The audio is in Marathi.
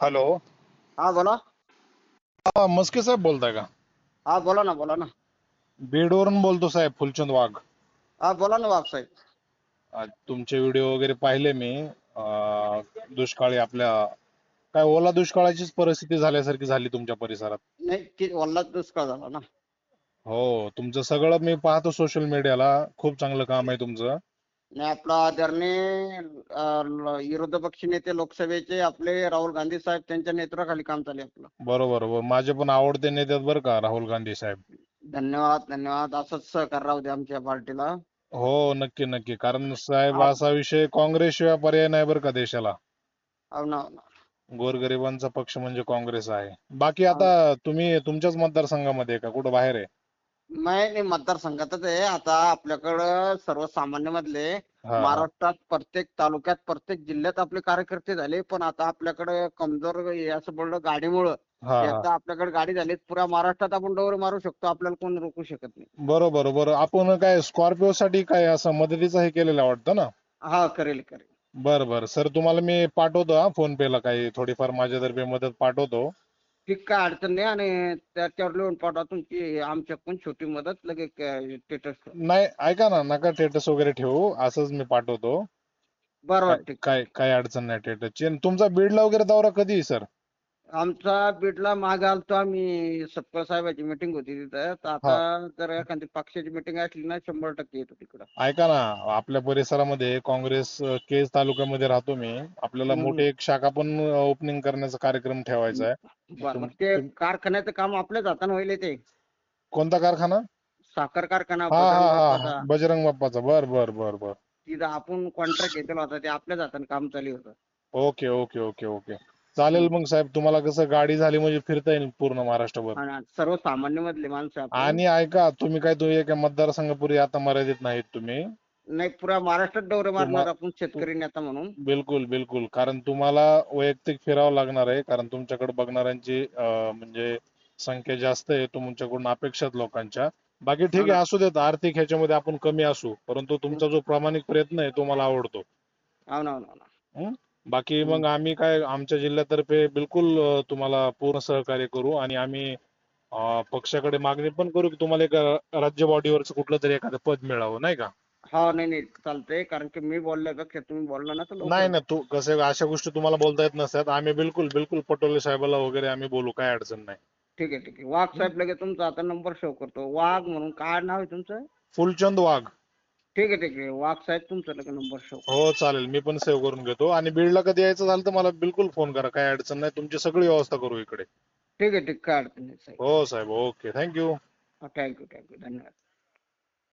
हॅलो. हा बोला. हा मस्के साहेब बोलताय का? हा बोला ना बोला ना. बीडवरून बोलतो साहेब फुलचंद वाघ. हा बोला ना बाप साहेब. आज तुमचे व्हिडिओ वगैरे पाहिले मी. अं, दुष्काळी आपल्या काय ओला दुष्काळाचीच परिस्थिती झाल्यासारखी झाली तुमच्या परिसरात? नाही ती वल्लाच दुष्काळ झाला ना. हो तुमचं सगळं मी पाहतो सोशल मीडियाला खूप चांगलं काम आहे तुमचं. नाही आपला आदरणीय विरोधी पक्ष नेते लोकसभेचे आपले राहुल गांधी साहेब त्यांच्या नेतृत्वाखाली काम चालू आहे आपलं. बरोबर व माझे पण आवडते नेते आहेत बरं का राहुल गांधी साहेब. धन्यवाद धन्यवाद. असंच सहकार राहू दे आमच्या पार्टीला. हो नक्की नक्की. कारण साहेब आप- असा विषय काँग्रेसशिवाय पर्याय नाही बरं का देशाला. हो ना हो ना. गोरगरिबांचा पक्ष म्हणजे काँग्रेस आहे. बाकी आता तुम्ही तुमच्याच मतदारसंघामध्ये आहे का? कुठं बाहेर आहे? नाही नाही मतदारसंघातच आहे. आता आपल्याकडं सर्वसामान्य मधले हा. महाराष्ट्रात प्रत्येक तालुक्यात प्रत्येक जिल्ह्यात आपले कार्यकर्ते झाले. पण आता आपल्याकडे कमजोर हे असं बोललं गाडीमुळं. हा. हा आता आपल्याकडे गाडी झाली पुऱ्या महाराष्ट्रात आपण डोर मारू शकतो. आपल्याला कोण रोखू शकत नाही. बरोबर बरोबर. आपण काय स्कॉर्पिओ साठी काय असं मदतीचं हे केलेलं आहे वाटतं ना? हा करेल करेल. बरं बरं. सर तुम्हाला मी पाठवतो हा फोन पे ला काही. थोडीफार माझ्यातर्फे मदत पाठवतो. ठीक काय अडचण नाही आणि त्याच्यावर लिहून पाठवा. तुमची आमच्याकडून छोटी मदत लगेच स्टेटस नाही ऐका ना नका स्टेटस वगैरे ठेवू. असंच मी पाठवतो. बरोबर काय ठीक. काय काय अडचण नाही स्टेटसची आणि तुमचा बीडला वगैरे दौरा कधी सर? आमचा बीडला मागे आलतो आम्ही सत्पर साहेबाची मिटिंग होती तिथं. तर आता जर एखादी पक्षाची मिटिंग असली ना शंभर टक्के येतो तिकडं. ऐका ना आपल्या परिसरामध्ये काँग्रेस केज तालुक्यामध्ये राहतो मी. आपल्याला. मोठी एक शाखा पण ओपनिंग करण्याचा कार्यक्रम ठेवायचा आहे. मग ते कारखान्याचं काम आपल्याच हातानं होईल ते. कोणता कारखाना? साखर कारखाना हा. हा बजरंग बाप्पाचा. बर बर बर बर. तिथं आपण कॉन्ट्रॅक्ट घेतला होता ते आपल्याच हाताने काम चालू होतं. Okay okay okay okay. चालेल मग साहेब तुम्हाला कसं गाडी झाली म्हणजे फिरता येईल पूर्ण महाराष्ट्रभर. सर्वसामान्य मधले माणसं आपण. आणि ऐका तुम्ही काय तुम्ही एका मतदारसंघापुरी आता मर्यादित नाहीत तुम्ही. नाही पुऱ्या महाराष्ट्रात दौरे मारणार आपण शेतकरी नेता म्हणून. बिलकुल बिलकुल. कारण तुम्हाला वैयक्तिक फिरावं लागणार आहे कारण तुमच्याकडे बघणाऱ्यांची अं, म्हणजे संख्या जास्त आहे तुमच्याकडून अपेक्षा आहेत लोकांच्या. बाकी ठीक हो. आहे असू देत आर्थिक ह्याच्यामध्ये आपण कमी असू परंतु तुमचा जो प्रामाणिक प्रयत्न आहे तो मला आवडतो. हो ना हो ना, हो ना. बाकी. मग आम्ही काय आमच्या जिल्ह्यातर्फे बिलकुल तुम्हाला पूर्ण सहकार्य करू आणि आम्ही पक्षाकडे मागणी पण करू की तुम्हाला एक राज्य बॉडीवरचं कुठलं तरी एखादं पद मिळावं नाही का? हो नाही नाही चालतंय. कारण की मी बोलल्यापेक्षा तुम्ही बोलला ना तर नाही ना तू कसं अशा गोष्टी तुम्हाला बोलता येत नसतात. आम्ही बिलकुल बिलकुल पटोले साहेबाला वगैरे आम्ही बोलू काय अडचण नाही. ठीक आहे ठीक आहे. वाघ साहेब लगेच तुमचा आता नंबर सेव्ह करतो. वाघ म्हणून काय नाव आहे तुमचं? फुलचंद वाघ. ठीक आहे ठीक आहे. वाघ साहेब तुमचा लगेच नंबर सेव्ह हो चालेल. मी पण सेव्ह करून घेतो. आणि बीडला कधी यायचं झालं तर मला बिलकुल फोन करा. काय अडचण नाही. तुमची सगळी व्यवस्था करू इकडे. ठीक आहे ठीक काय अडचण नाही साहेब. हो साहेब. Okay. Thank you thank you thank you धन्यवाद.